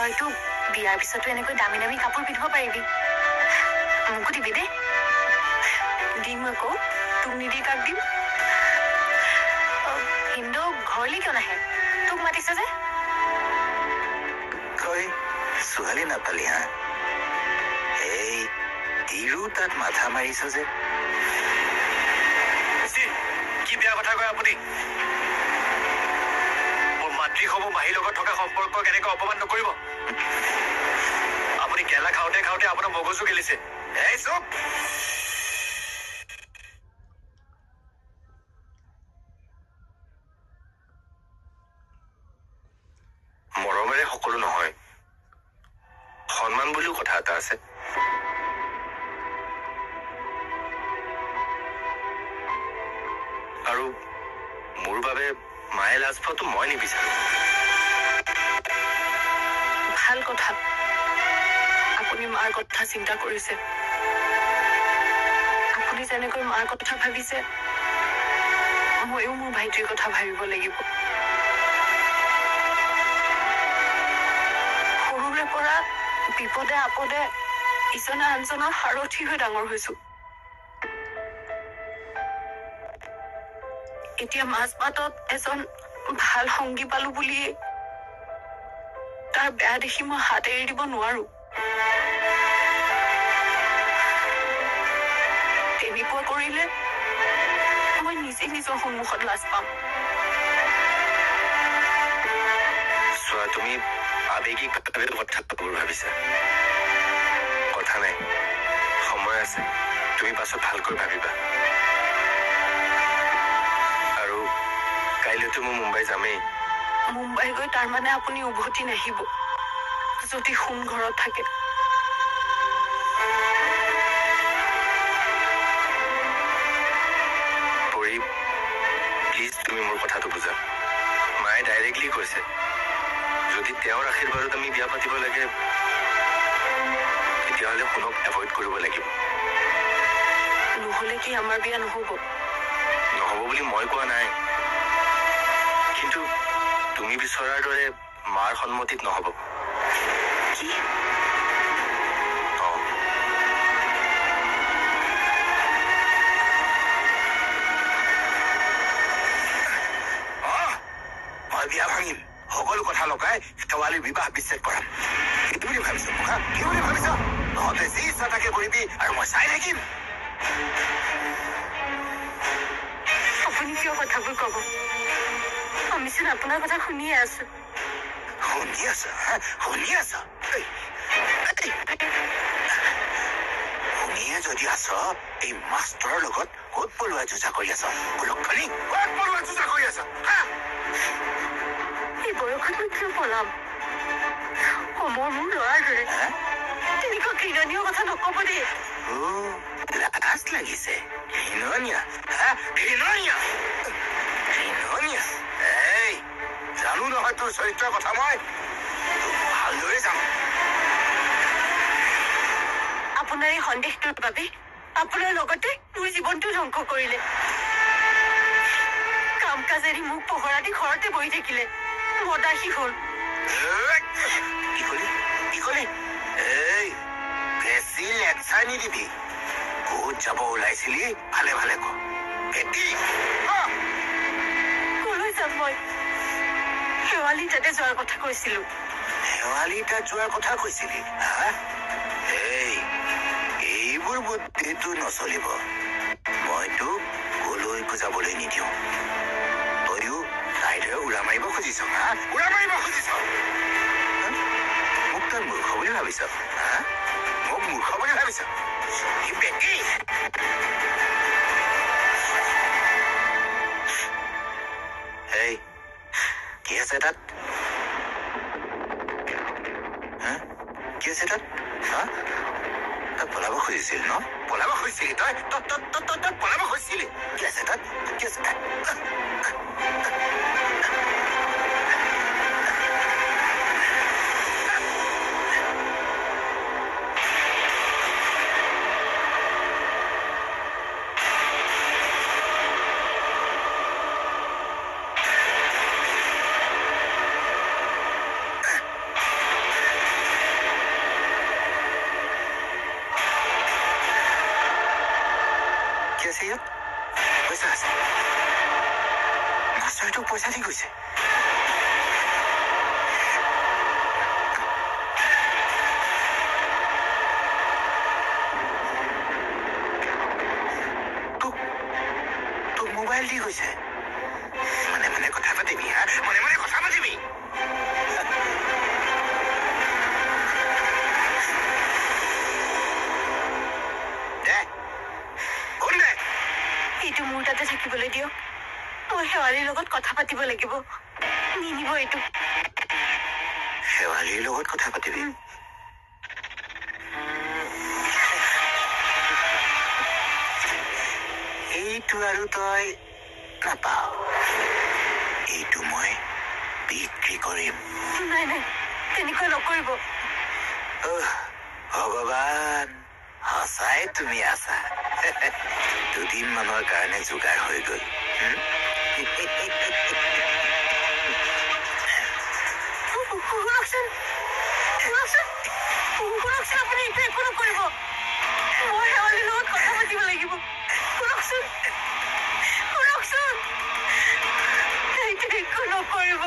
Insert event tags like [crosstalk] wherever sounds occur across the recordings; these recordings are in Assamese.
তইতো বিয়াৰ পিছতো এনেকৈ দামী দামী কাপোৰ পিন্ধিব পাৰিবি। মোকো দিবি দেই। দিম আকৌ। তোক নিদি কাক দিম? হিন্দু ঘৰলৈ কিয় নাহে? তোক মাতিছে যে। তই ছোৱালী নাপালি হা? এই তিৰো তাত মাথা মাৰিছ যে। কি বেয়া কথা কয় আপুনি? হ'ব মাহীৰ লগত থকা সম্পৰ্ক কেনেকৈ অপমান নকৰিব? আপুনি কেলা খাওঁতে খাওঁতে আপোনাৰ মগজু গেলিছে। মৰমেৰে সকলো নহয়। সন্মান বুলিও কথা এটা আছে। মায়ে লাজ পোৱাটো মই নিবিচাৰো ভাল কথা। আপুনি মাৰ কথা চিন্তা কৰিছে। আপুনি যেনেকৈ মাৰ কথা ভাবিছে ময়ো মোৰ ভাইটিৰ কথা ভাবিব লাগিব। সৰুৰে পৰা বিপদে আপদে ইজনে আনজনৰ সাৰথি হৈ ডাঙৰ হৈছো। এতিয়া মাছ পাতত এজন ভাল সংগী পালো বুলিয়ে তাৰ বেয়া দেখি মই হাত এৰি দিব নোৱাৰো। তেনেকুৱা কৰিলে মই নিজে নিজৰ সন্মুখত লাজ পাম। চোৱা তুমি আৱেগিকভাৱে কথাবোৰ ভাবিছা। কথা নাই। সময় আছে। তুমি পাছত ভালকৈ ভাবিবা। কাইলৈতো মই মুম্বাই যামেই। মুম্বাই গৈ তাৰমানে আপুনি উভতি নাহিব। যদি সোণ ঘৰত থাকে। প্লিজ তুমি মোৰ কথাটো বুজা। মায়ে ডাইৰেক্টলি কৈছে যদি তেওঁৰ আশীৰ্বাদত আমি বিয়া পাতিব লাগে তেতিয়াহ'লে সোণক এভইড কৰিব লাগিব। নহলে কি আমাৰ বিয়া নহব? নহ'ব বুলি মই কোৱা নাই। কিন্তু তুমি বিচৰাৰ দৰে মাৰ সন্মতিত নহ'ব। কি? মই বিয়া ভাঙিম। সকলো কথা লগাই শেৱালিৰ বিবাহ বিচ্ছেদ কৰাম। কি বুলি ভাবিছ হা? কি বুলি ভাবিছ? তহঁতে যি ইচ্ছা তাকে কৰিবি আৰু মই চাই থাকিম। আপুনি কিয় কথাবোৰ কব? আমিচোন আপোনাৰ কথা শুনিয়ে আছো শুনি আছ? শুনি আছ শুনিয়ে যদি আছ এই মাষ্টৰৰ লগত ক'ত পলোৱা যুঁজা কৰি আছ লক্ষণী ক'ত পলোৱা যুঁজা কৰি আছ হা এই বয়সত মই কিয় পলাম সময় মোৰ ল'ৰাৰ দৰে হা? তেনেকুৱা ঘৃণনীয় কথা নকব দেই লাজ লাগিছে ঘৃণনীয়া? ঘৃণনীয়া জানো নহয় তোৰ চৰিত্ৰৰ কথা মই ভালদৰে জানো আপোনাৰ এই সন্দেহটোৰ বাবে আপোনাৰ লগতে মোৰ জীৱনটো ধ্বংস কৰিলে কাম কাজ এৰি মোক পহৰা দি ঘৰতে বহি থাকিলে মদাসী হ'ল কি কলি কি কলি এই বেছি লেকচাৰ নিদিবি ক'ত যাব ওলাইছিলি ভালে ভালে ক তাতে যোৱাৰ কথা কৈছিলো শেৱালি তাত যোৱাৰ কথা কৈছিলি এইবোৰ বুদ্ধিটো নচলিব মই তোক কলৈকো যাবলৈ নিদিওঁ তইও তাইৰ দৰে উৰা মাৰিব খুজিছ হা উৰা মাৰিব খুজিছ? মোক তই মূৰ্খ বুলি ভাবিছ হা মোক মূৰ্খ বুলি ভাবিছ কি আছে তাত পাতিব লাগিব। নিনিব এইটো। শেৱালিৰ লগত কথা পাতিবি। এইটো আৰু তই নাপাও এইটো মই বিক্ৰী কৰিম। নাই নাই তেনেকুৱা নকৰিব। ভগৱান সঁচাই তুমি আছা। দুদিন মানৰ কাৰণে যোগাৰ হৈ গল। শুনকচোন শুনকচোন শুনকচোন আপুনি এইটো একো নকৰিব মই শেৱালিৰ লগত কথা পাতিব লাগিব শুনকচোন শুনকচোন এইটো একো নকৰিব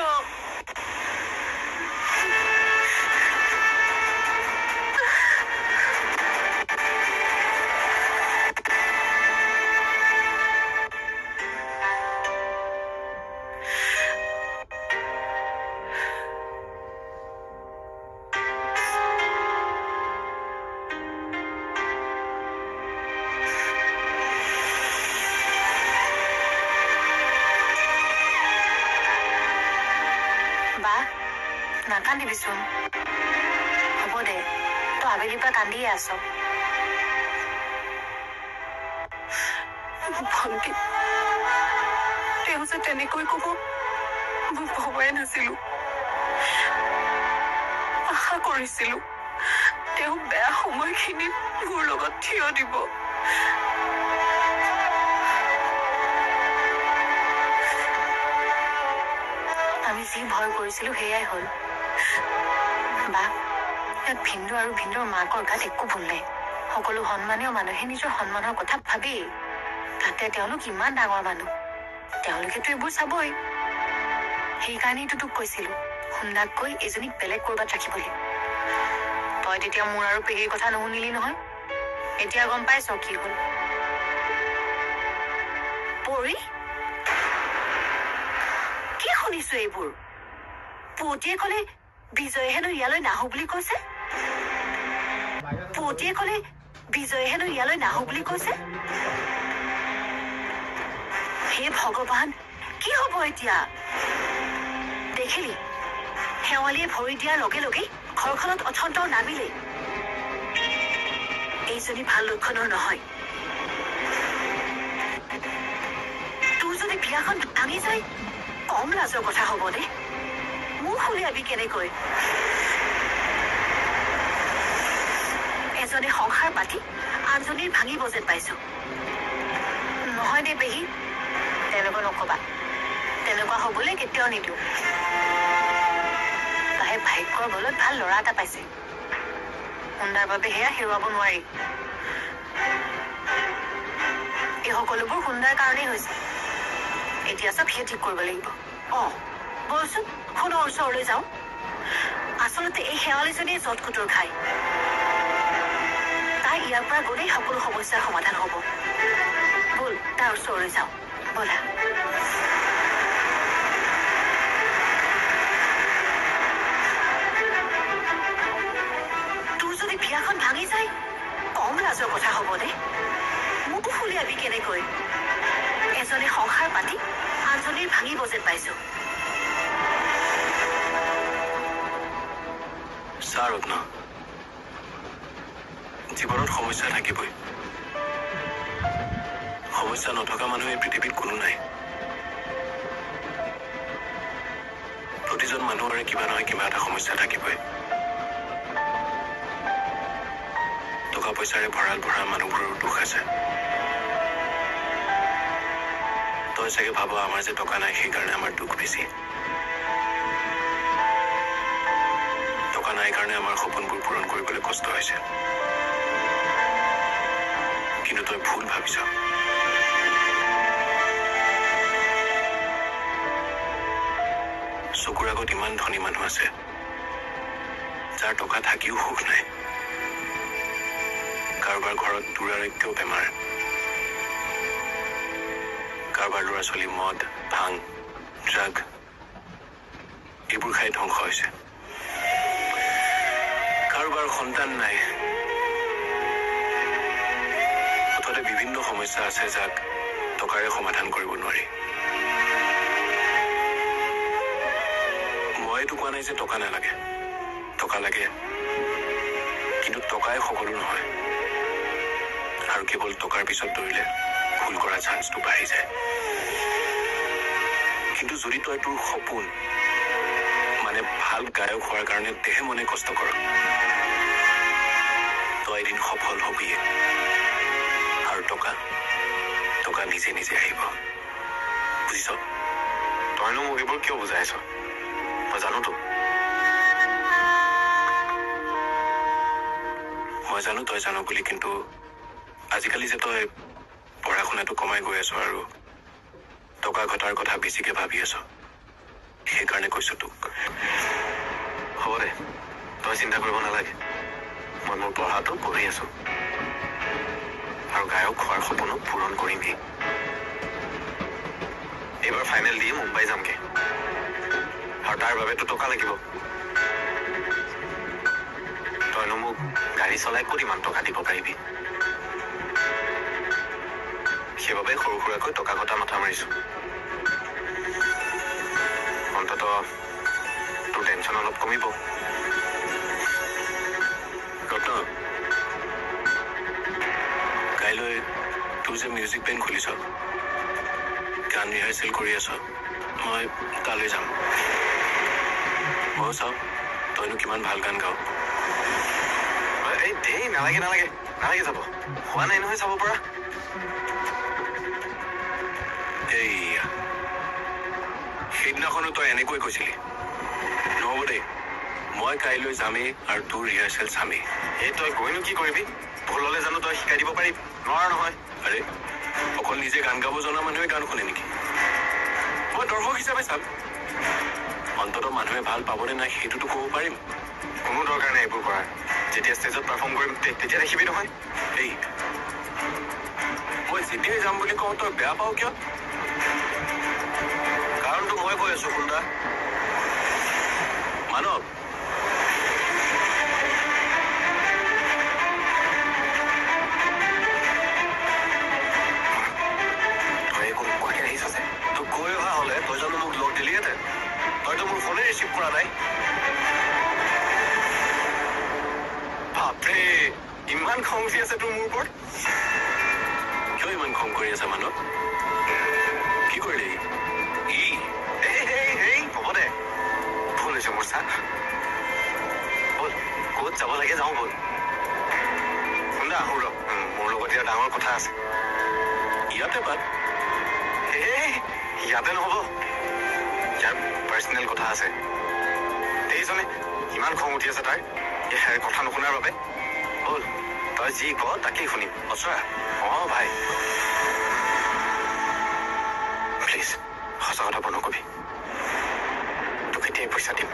নাকান্দিবিচোন হ'ব দে তই আবেলিৰ পৰা কান্দিয়ে আছ ভণ্টি তেওঁ যে তেনেকৈ কব মই ভবাই নাছিলো আশা কৰিছিলো তেওঁ বেয়া সময়খিনিত মোৰ লগত থিয় দিব আমি যি ভয় কৰিছিলো সেয়াই হ'ল বা ইয়াত ভিন্দু আৰু ভিন্দুৰ মাকৰ গাত একো ভুল নাই সকলো সন্মানীয় মানুহে নিজৰ সন্মানৰ কথা ভাবেই তাতে তেওঁলোক ইমান ডাঙৰ মানুহ তেওঁলোকেতো এইবোৰ চাবই সেইকাৰণেইতো তোক কৈছিলো সুন্দাক কৈ এজনীক বেলেগ কৰবাত ৰাখিবলৈ তই তেতিয়া মোৰ আৰু পেহীৰ কথা নুশুনিলি নহয় এতিয়া গম পাইছ কি হ'ল পৰি কি শুনিছো এইবোৰ পুৱতীয়ে কলে বিজয়ে হেনো ইয়ালৈ নাহো বুলি কৈছে? পুৱতীয়ে কলে বিজয়ে হেনো ইয়ালৈ নাহো বুলি কৈছে? হে ভগৱান কি হব এতিয়া? দেখিলি? শেৱালিয়ে ভৰি দিয়াৰ লগে লগে ঘৰখনত অথন্ত নামিলে এইজনী ভাল লক্ষণৰ নহয়। তোৰ যদি বিয়াখন ভাঙি যায় কম লাজৰ কথা হ'ব মোক উলিয়াবি কেনেকৈ? এজনে সংসাৰ পাতি আনজনীৰ ভাঙিব যেন পাইছো। নহয় দে পেহী? তেনেকুৱা নকবা। তেনেকুৱা হবলৈ কেতিয়াও নিদিওঁ। তাহে ভাগ্যৰ বলত ভাল ল'ৰা এটা পাইছে। সুন্দাৰ বাবে সেয়া হেৰুৱাব নোৱাৰি। এই সকলোবোৰ সুন্দাৰ কাৰণেই হৈছে। এতিয়া চব সিয়ে ঠিক কৰিব লাগিব। অ বলচোন। সোণৰ ওচৰলৈ যাওঁ। আচলতে এই শেৱালিজনীয়ে যত কুটুৰ খায়। তাই ইয়াৰ পৰা গ'লেই সকলো সমস্যাৰ সমাধান হ'ব। ব'ল তাৰ ওচৰলৈ যাওঁ। ব'লা। তোৰ যদি বিয়াখন ভাঙি যায় কম লাজৰ কথা হ'ব দে। মোকো ফুলিয়াবি কেনেকৈ? এজনে সংসাৰ পাতি আনজনীৰ ভাঙিব যেন পাইছো। চা ৰত্ন জীৱনত সমস্যা থাকিবই। সমস্যা নথকা মানুহ এই পৃথিৱীত কোনো নাই। প্ৰতিজন মানুহৰে কিবা নহয় কিবা এটা সমস্যা থাকিবই। টকা পইচাৰে ভঁৰাল ভৰা মানুহবোৰৰো দুখ আছে। তই চাগে ভাব আমাৰ যে টকা নাই সেইকাৰণে আমাৰ দুখ বেছি। কাৰণে আমাৰ সপোনবোৰ পূৰণ কৰিবলৈ কষ্ট হৈছে। কিন্তু তই ভুল ভাবিছ। চকুৰ আগত ইমান ধনী মানুহ আছে। যাৰ টকা থাকিও সুখ নাই। কাৰোবাৰ ঘৰত দুৰাৰোগ্য বেমাৰ। কাৰোবাৰ ল'ৰা ছোৱালী মদ ভাং ড্ৰাগ এইবোৰ খাই ধ্বংস হৈছে। কাৰোবাৰ সন্তান নাই। মুঠতে বিভিন্ন সমস্যা আছে যাক টকাৰে সমাধান কৰিব নোৱাৰি। মই এইটো কোৱা নাই যে টকা নালাগে। টকা লাগে। কিন্তু টকাই সকলো নহয়। আৰু কেৱল টকাৰ পিছত দৌৰিলে ভুল কৰা চান্সটো বাঢ়ি যায়। কিন্তু যদি তই তোৰ সপোন মানে ভাল গায়ক হোৱাৰ কাৰণে দেহে মনে কষ্ট কৰ তই এদিন সফল হবিয়ে আৰু টকা টকা নিজে নিজে আহিব। বুজিছ? তইনো মোক এইবোৰ কিয় বুজাইছ? মই জানোতো। মই জানো তই জানো বুলি কিন্তু আজিকালি যে তই পঢ়া শুনাটো কমাই গৈ আছ আৰু টকা ঘটাৰ কথা বেছিকে ভাবি আছ। সেইকাৰণে কৈছো তোক। হ'ব দে তই চিন্তা কৰিব নালাগে। মই মোৰ পঢ়াটো পঢ়ি আছো। আৰু গায়ক হোৱাৰ সপোনো পূৰণ কৰিমেই এইবাৰ ফাইনেল দি মুম্বাই যামগে। আৰু তাৰ বাবেতো টকা লাগিব। তইনো মোক গাড়ী চলাই ক'ত ইমান টকা দিব পাৰিবি? সেইবাবে সৰু সুৰাকৈ টকা ঘটা মাথা মাৰিছো। অন্তত তোৰ টেনচন অলপ কমিব ৰত্ন কাইলৈ তোৰ যে মিউজিক বেণ্ড খুলিছ গান ৰিহাৰ্চেল কৰি আছ মই তালৈ যাম ময়ো চাওঁ তইনো কিমান ভাল গান গাৱ এই দেই নালাগে নালাগে নালাগে যাব হোৱা নাই নহয় চাব পৰা সেইদিনাখনো তই এনেকৈ কৈছিলি। নহ'ব দেই। মই কাইলৈ যামেই আৰু তোৰ ৰিহাৰ্চেল চামেই। এই তই গৈনো কি কৰিবি? ভুল হ'লে জানো তই শিকাই দিব পাৰিবি। নোৱাৰ নহয়। আৰে অকল নিজে গান গাব জনা মানুহে গান শুনে নেকি? মই দৰ্শক হিচাপে চাম। অন্ততঃ মানুহে ভাল পাবনে নাই সেইটোতো ক'ব পাৰিম। কোনো দৰকাৰ নাই এইবোৰ কৰাৰ। যেতিয়া ষ্টেজত পাৰফৰ্ম কৰিম তেতিয়া দেখিবি নহয়। এই মই যেতিয়াই যাম বুলি কওঁ তই বেয়া পাওঁ কিয়? কাৰণটো মই কৈ আছো আছে মানৱ কি কৰিলি ব'ল ক'ত যাব লাগে যাওঁ ব'ল। শুনা আহোঁ ৰ মোৰ লগত এতিয়া ডাঙৰ কথা আছে। ইয়াতে এই ইয়াতে নহ'ব। ইয়াৰ পাৰ্চনেল কথা আছে। দেখিছনে ইমান খং উঠি আছে তাৰ এই কথা নুশুনাৰ বাবে। ব'ল তই যি ক তাকেই শুনিম। অচৰা। অঁ ভাই। প্লিজ সঁচা নকবি তোক এতিয়াই পইচা দিম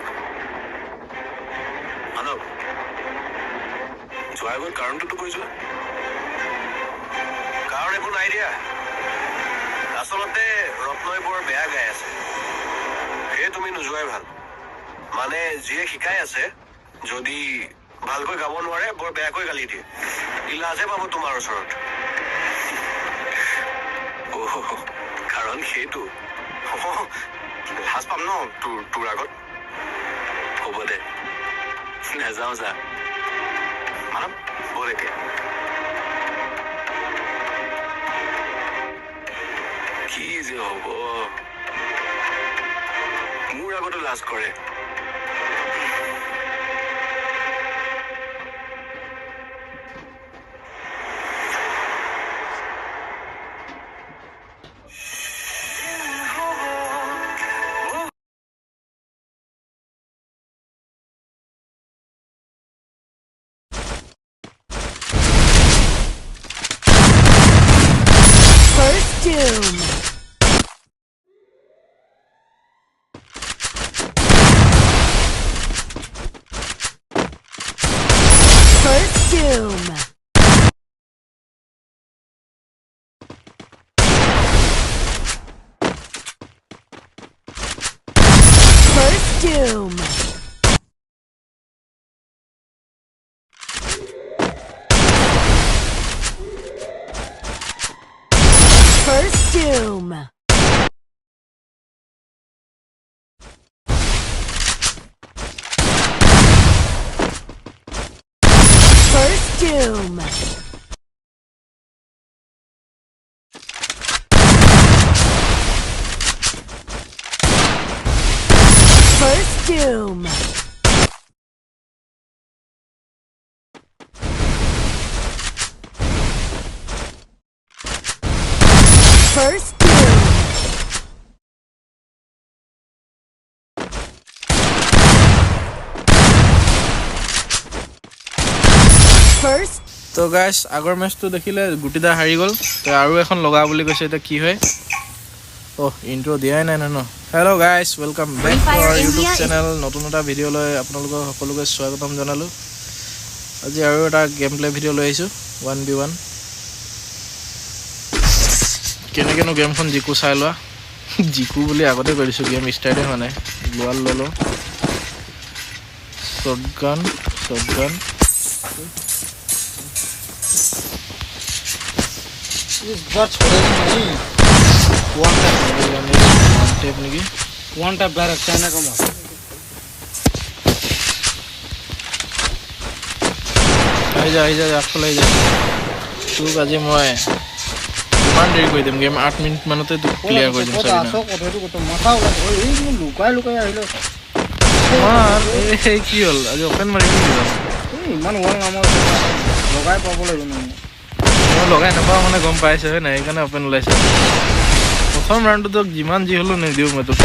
মানৱ যোৱাৰ আগত কাৰণটোতো কৈ যোৱা। কাৰণ একো নাই দিয়া। আচলতে ৰত্নই বৰ বেয়া গাই আছে। সেয়ে তুমি নোযোৱাই ভাল। মানে যিয়ে শিকাই আছে যদি ভালকৈ গাব নোৱাৰে বৰ বেয়াকৈ গালি দিয়ে। ই লাজে পাব তোমাৰ ওচৰত। কাৰণ সেইটো। লাজ পাম ন তোৰ তোৰ আগত? হ'ব দে নাযাওঁ যা মানৱ ব'ল এতিয়া কি যে হ'ব মোৰ আগতো লাজ কৰে Boom! First Doom! তো গাইছ আগৰ মেচটো দেখিলে গুটিদা হাৰি গ'ল। তো আৰু এখন লগা বুলি কৈছে এতিয়া কি হয়? অহ ইণ্ট্ৰ' দিয়াই নাই নহয় ন? Hello' guys welcome back to our YouTube channel নতুন এটা ভিডিঅ'লৈ আপোনালোকক সকলোকে স্বাগতম জনালোঁ। আজি আৰু এটা গেম প্লে ভিডিঅ' লৈ আহিছোঁ ওৱান বি ওৱান কেনেকৈনো গেমখন জিকো চাই লোৱা? [laughs] জিকো বুলি আগতে কৈ দিছোঁ গেম ষ্টাৰ্টেই হোৱা নাই। লোৱাল ল'লোঁ। শ্বৰ্ট গান শ্বৰ্ট গান इस बार छोड़ेगा नहीं ওৱান টাইপ ওৱান টাইপ নেকি वन टाइप डायरेक्ट चाइना का माल আহি যা আহি যা আগফালে আহি যা তোক আজি মই কিমান দেৰি কৰি দিম গেম আঠ মিনিট মানতে তোক ক্লিয়াৰ কৰি দিম ক'ত চাবি আছ কথাটো ক'ত মাথা ওলাই ঐ এই তুমি লুকাই লুকাই আহিলে মাৰ এই কি হ'ল আজি অপেন মাৰিম নেকি জানো এই ইমান ওৱাল নামৰ লগাই পাব লাগিব মানে মই লগাই নাপাওঁ মানে গম পাইছে হয় নাই সেইকাৰণে অপেন ওলাইছে। প্ৰথম ৰাউণ্ডটো তোক যিমান যি হ'লেও নিদিওঁ মই তোক।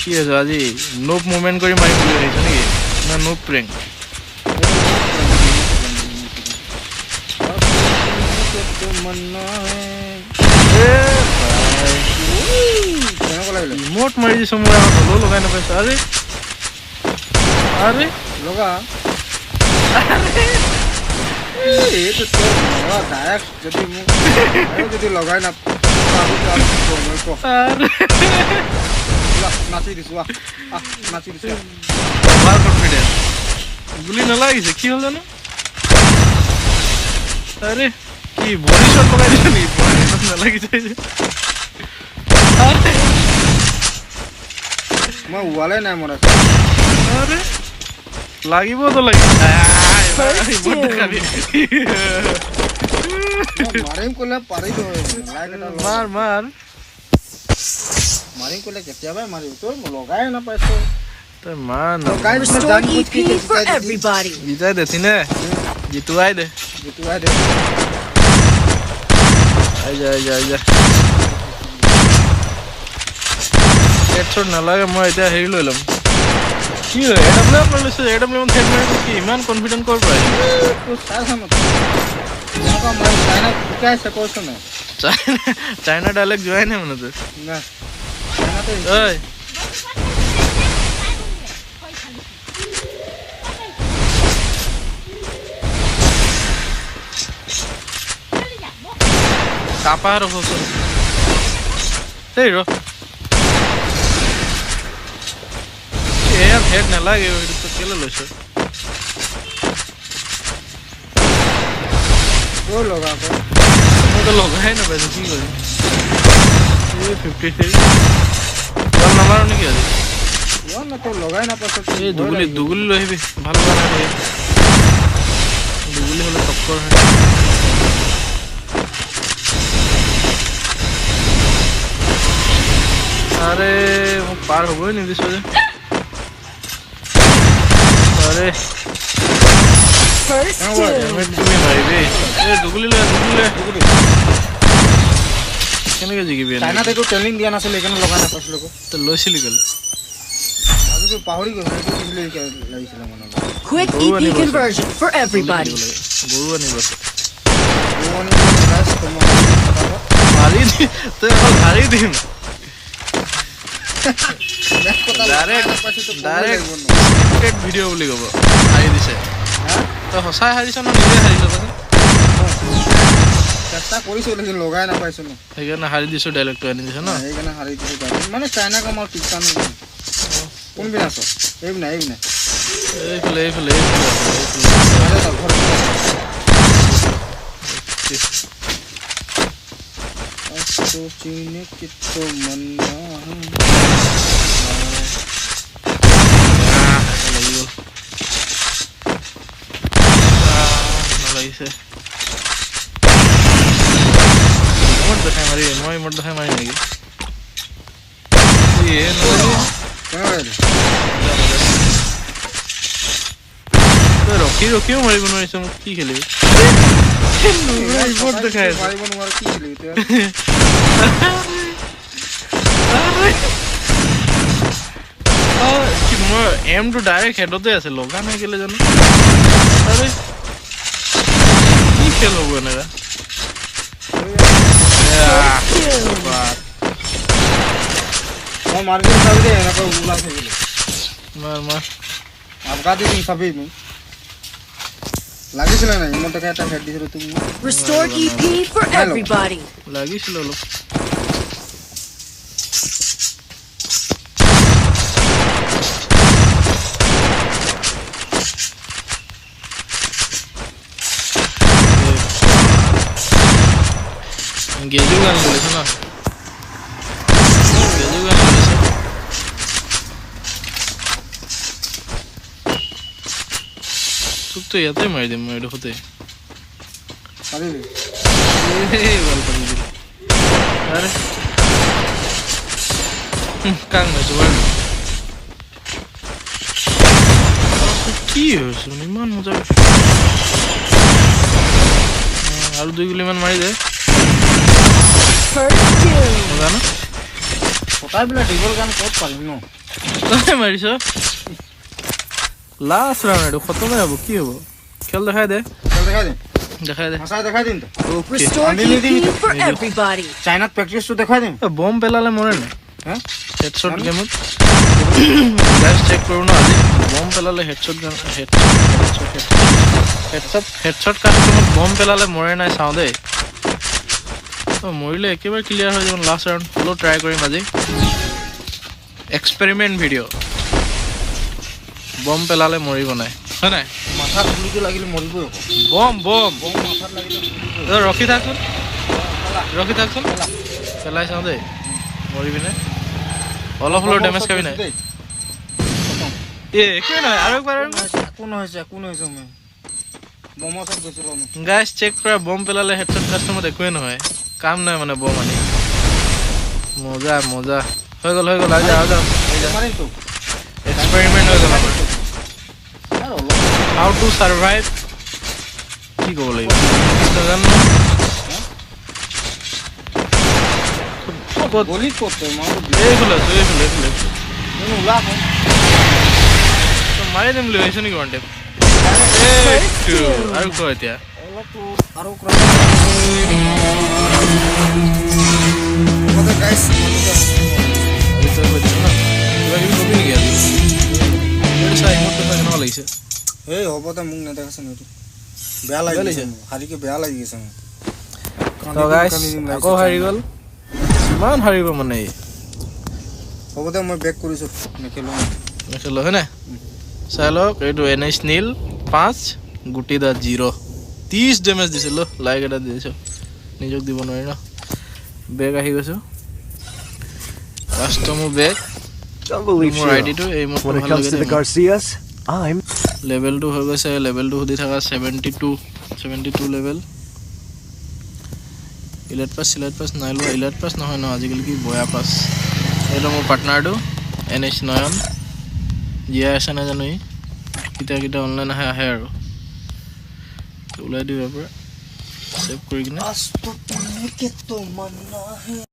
কি হৈছে আজি? নোপ মুভমেণ্ট কৰি মাৰিম বুলি ভাবিছ নেকি? না নোপ প্ৰেংক তমন্না এ ভাই কেনেকুৱা লাগিলে ৰিমট মাৰি দিছোঁ মই আগত হ'লেও লগাই নাপাইছোঁ। আৰে আৰে। লগা। এই, এইটো ডাইৰেক্ট যদি মোক যদি লগাই নাচি দিছোঁ নাচি নালাগিছে কি হ'ল জানো আৰে কি বডি শ্বট দিছে নেকি বডি শ্বট। মই ওৱালে নাই মৰা আৰে লাগিব আহ, First দেখাবি। মই মাৰিম ক'লে পাৰিলো হয় লাইট এটা লগাই- মাৰ মাৰ মাৰিম ক'লে কেতিয়াবাই মাৰিম তই লগাই নাপাইছ তই মাৰ ন লগাই দিছ Restore জান বুজ কি EP for জিতাই দিছি। everybody. জিতাই দেছি নে জিতুৱাই দে জিতুৱাই দে আহি যা আহি যা আহি যা হেড শ্বট নালাগে মই এতিয়া হেৰি লৈ ল'ম কি হয় এ ডাব্লিউ এম লৈ লৈছোঁ এ ডাব্লিউ এম হেড মাৰিব কি ইমান কনফিডেণ্ট ক'ৰ পৰা আহিল? তোৰ চাই চা ন এনেকুৱা মাৰি চাইনা শিকাইছে কৈছ ন চাইনা চাইনা ডাইলেক্ট যোৱাই নাই মানে তোৰ না চাইনাতে ঐ কাপা ৰখ এই ৰ এয়া হেড নালাগে এইটো তই কেলৈ লৈছ তোৰ লগা আকৌ মইতো লগাই নাপাইছোঁ কি কৰিম এই ফিফটি থ্ৰী বল নামাৰো নেকি আজি ইমান না তোৰ লগাই নাপাইছ তোৰ এই ভয় দুগুলি লাগিব। দুগুলি লৈ আহিবি ভাল লগা নাই দেই দুগুলি হ'লে টক্কৰ হয় আৰে মোক পাৰ হ'বই নিদিছোঁ যে আৰে First Now what? doom. Helmet তুমি মাৰিবি এই দুগুলি লৈ আহ, দুগুলি লৈ আহ। কেনেকৈ জিকিবি এনেকৈ? চাইনাত একো ট্ৰেইনিং দিয়া নাছিলে সেইকাৰণে লগাই নাপাইছিলোঁ আকৌ তই লৈছিলি কেলৈ আজিতো পাহৰি গৈছোঁ সেইটো কি বুলি শিকাই লাগিছিলে মানে Quick Go EP anywhere. conversion for everybody. দিব লাগে। গৰু আনিব আছে পুৰণি guys, তোমাৰ পতাপত। মাৰি দি তই অকল হাৰি দিম Next কথা লগাই Direct- নাপাইছোঁ তো ক'বই direct- ক্ৰিকেট ভিডিঅ' বুলি ক'ব হাৰি দিছে। তই সঁচাই হাৰিছ ন নিজে হাৰিছ কচোন চেষ্টা কৰিছোঁ লেকিন লগাই নাপাইছোঁ সেইকাৰণে হাৰি দিছোঁ ডাইলেক্টটো আনি দিছ ন? সেইকাৰণে হাৰি দিছোঁ মানে চাইনা কামৰ টিকটান কোন পিনে আছ? এই পিনে এই এইফালে এইফালে এইফালে এইফালে। আৰে তই আহ, নালাগিছে ইমত দেখাই মাৰি মই ইমত দেখাই মাৰিম নেকি ইয়ে নলাগিল। কেনেকুৱা লাগিলে? তই ৰখি ৰখিও মাৰিব নোৱাৰিছ মোক কি খেলিবি ইমত দেখাই আছে মাৰিব নোৱাৰো কি খেলিবি এতিয়া? অ', কি মই এমটো ডাইৰেক্ট হেডতে আছে লগা নাই কেলে জানো আৰে কি খেল হ'ব এনেকা এয়া, Doom. বাট। মই মাৰি দিম চাবি দেই এনেকৈ ওলাই থাকিলে মাৰ মাৰ আপকা দি দিম চাবি মোক লাগিছিলে নাই ইমান টকা এটা হেড দিছিলোঁ তোক মই Restored EP for Hello. everybody. লাগিছিল অলপ গেজু গান লৈছে ন গেজু গান লৈছে তোকতো ইয়াতে মাৰি দিম মই এডোখৰতে পাৰিবি এই ভাল পাৰি দিল আৰে কাং মাৰিছো বাৰু কি হৈছে মানে ইমান মজা অ, আৰু দুই গুলিমান মাৰি দে First Doom. মজা ন কটাই পেলাই দীঘল গান ক'ত পাৰিম ন তই মাৰিছ লাষ্ট ৰাউণ্ড এইটো খতমে হ'ব কি হ'ব খেল দেখাই দে খেল দেখাই দিম দেখাই দে সঁচাই দেখাই দিম তো Restored Andy Levy. EP for everybody. চাইনাত প্ৰেক্টিচটো দেখাই দিম এ, বম পেলালে মৰে নাই হে হেডশ্বট জানো। গেমত গাইজ চেক কৰোঁ ন আজি বম পেলালে হেডশ্বট গেম হেডশ্বট হেডশ্বট কাষ্টমত বম পেলালে মৰে নাই চাওঁ দেই। অঁ মৰিলে একেবাৰে ক্লিয়াৰ হৈ যাব লাষ্ট ৰাউণ্ড হ'লেও ট্ৰাই কৰিম আজি। এক্সপেৰিমেণ্ট ভিডিঅ' বম পেলালে মৰিব নাই। হয় নাই? মাথাত গুলিটো লাগিলে মৰিবই আকৌ। বম বম। বম মাথাত লাগিলে মৰিবই। তই ৰখি থাকচোন। ৰখি থাকচোন। পেলাই চাওঁ দেই। মৰিবি নে? অলপ হ'লেও ডেমেজ খাবি নাই? দেই। এ একোৱে নহয় আৰু একবাৰ আৰু। একবাৰ। একো নহৈছে একো নহৈছে মই বমৰ ওচৰত গৈছিলোঁ আমি। গাইজ চেক কৰা বম পেলালে হেডশ্বট কাষ্টমত একোৱে নহয়। কাম নাই মানে বম আনি মজা মজা হৈ গ'ল হৈ গ'ল আহি যা আহি যা আহি যা মাৰিম তোক এক্সপেৰিমেণ্ট হৈ গ'ল আমাৰ। আৰু অলপ হাউ টু ছাৰ্ভাইভ কি ক'ব লাগিব? নাজানো ক'ত গলিত ক'ত তই মই এইফালে আছো এইফালে এইফালে ওলা আকৌ তই মাৰি দিম বুলি ভাবিছ নেকি ওৱান টেপ আৰু ক এতিয়া? মোক নেদেখাচোন এইটো বেয়া কিমান হাৰিব মানে হ'ব দে মই বেক কৰিছোঁ নেখেলোঁ হয় নাই? চাই লওক এইটো এন এইচ নীল পাঁচ গুটি দা জিৰ' ত্ৰিছ ডেমেজ দিছিলোঁ লাইক এটা দি দিছোঁ নিজক দিব নোৱাৰি ন। বেগ আহি গৈছোঁ কাষ্টমৰ বেগ believe মোৰ. আইডিটো এই I'm লেভেলটো হৈ গৈছে লেভেলটো সুধি থকা seventy two seventy two level elite pass চিলাইট pass নাই লোৱা ইলাইট পাছ নহয় ন আজিকালি কি বয়া পাছ এইটো মোৰ পাৰ্টনাৰটো এন এইচ নয়ন। জীয়াই আছে নাই জানো ই? কেতিয়া কেতিয়া অনলাইন আহে আহে আৰু। ওলাই ইয়াৰ পৰা ছেভ কৰি কিনে